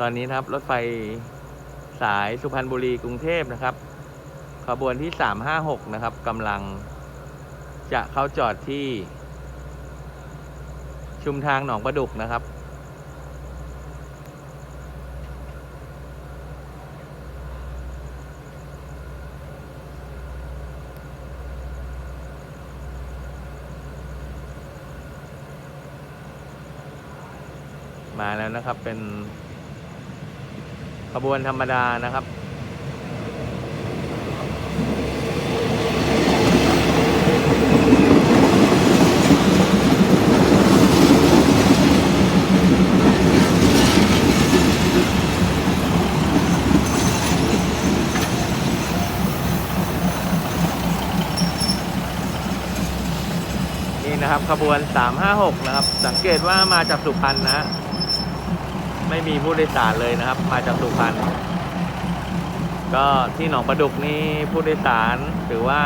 ตอนนี้นะครับรถไฟสายสุพรรณบุรีกรุงเทพนะครับ ขบวนที่ 356 นะครับกำลังจะเข้าจอดที่ ชุมทางหนองประดุกนะครับ มาแล้วนะครับเป็น ขบวนธรรมดานะครับ นี่นะครับขบวน 356 นะครับ สังเกตว่ามาจากสุพรรณนะฮะ ไม่มีผู้โดยสารเลยนะครับ มาจากสุพรรณก็ที่หนองประดุกนี่ผู้โดยสารถือว่า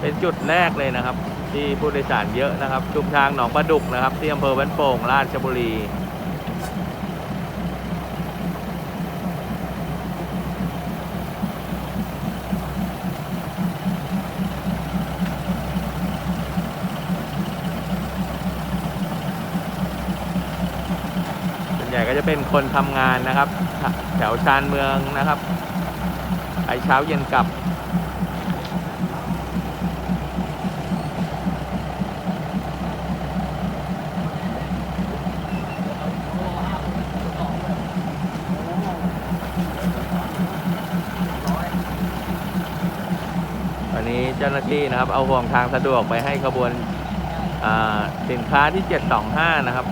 เป็นจุดแรกเลยนะครับ ที่ผู้โดยสารเยอะนะครับชุมทางหนองประดุกนะครับที่อำเภอบ้านโป่งราชบุรี ส่วนให ญ่ก็จะเป็นคนทำงานนะครับ แถวชานเมืองนะครับไปเช้าเย็นกลับ วันนี้เจ้าหน้าที่นะครับ เอาห่วงทางสะดวกไปให้ขบวนสินค้าที่ 725 นะครับ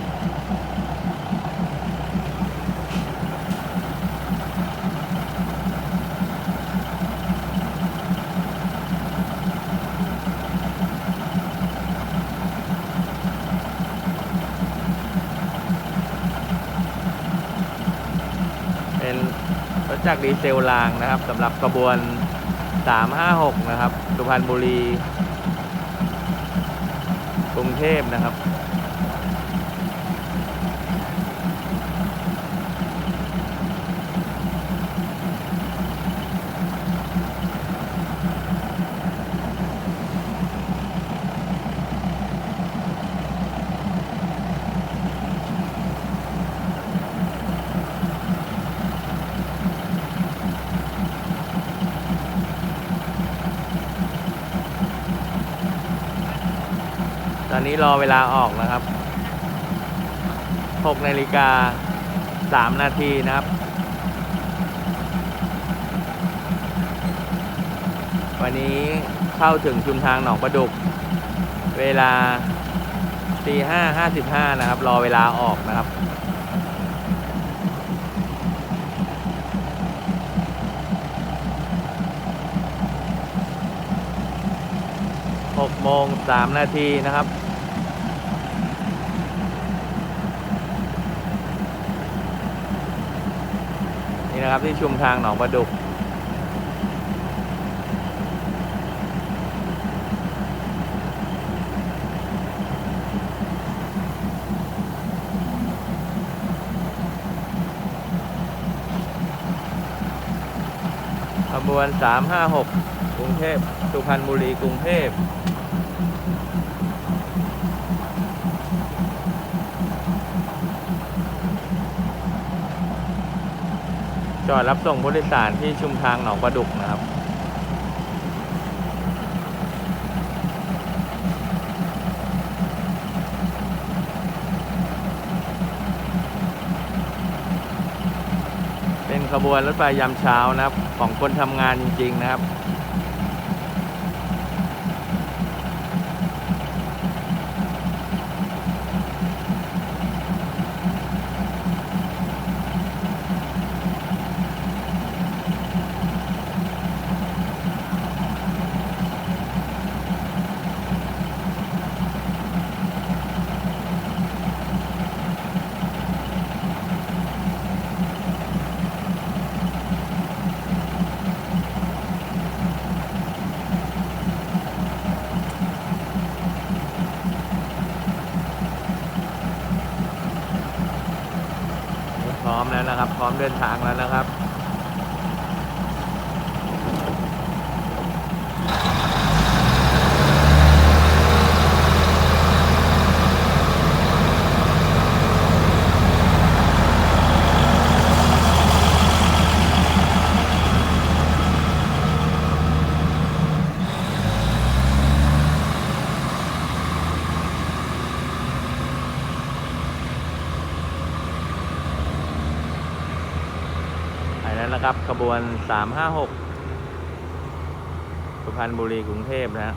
เป็น รถจักรดีเซลรางนะครับสำหรับขบวน 356 นะครับ สุพรรณบุรี กรุงเทพนะครับ อนนี้รอเวลาออกนะครับ6นาฬิกา3นาทีนะครับ วันนี้เข้าถึงชุมทางหนองประดุก เวลาตีห้าห้าสิบห้านะครับ รอเวลาออกนะครับ6โมง3นาทีนะครับ นะครับที่ชุมทางหนองประดุกขบวน 356 กรุงเทพ สุพรรณบุรี กรุงเทพ จอดรับส่งผู้โดยสารที่ชุมทางหนองประดุกนะครับ เป็นขบวนรถไฟยามเช้านะครับ ของคนทำงานจริง ๆ นะครับ น ร้อมแล้วนะครับ พร้อมเดินทางแล้วนะครับ แล้วนะครับ ขบวน 356สุพรรณบุรีกรุงเทพนะฮะ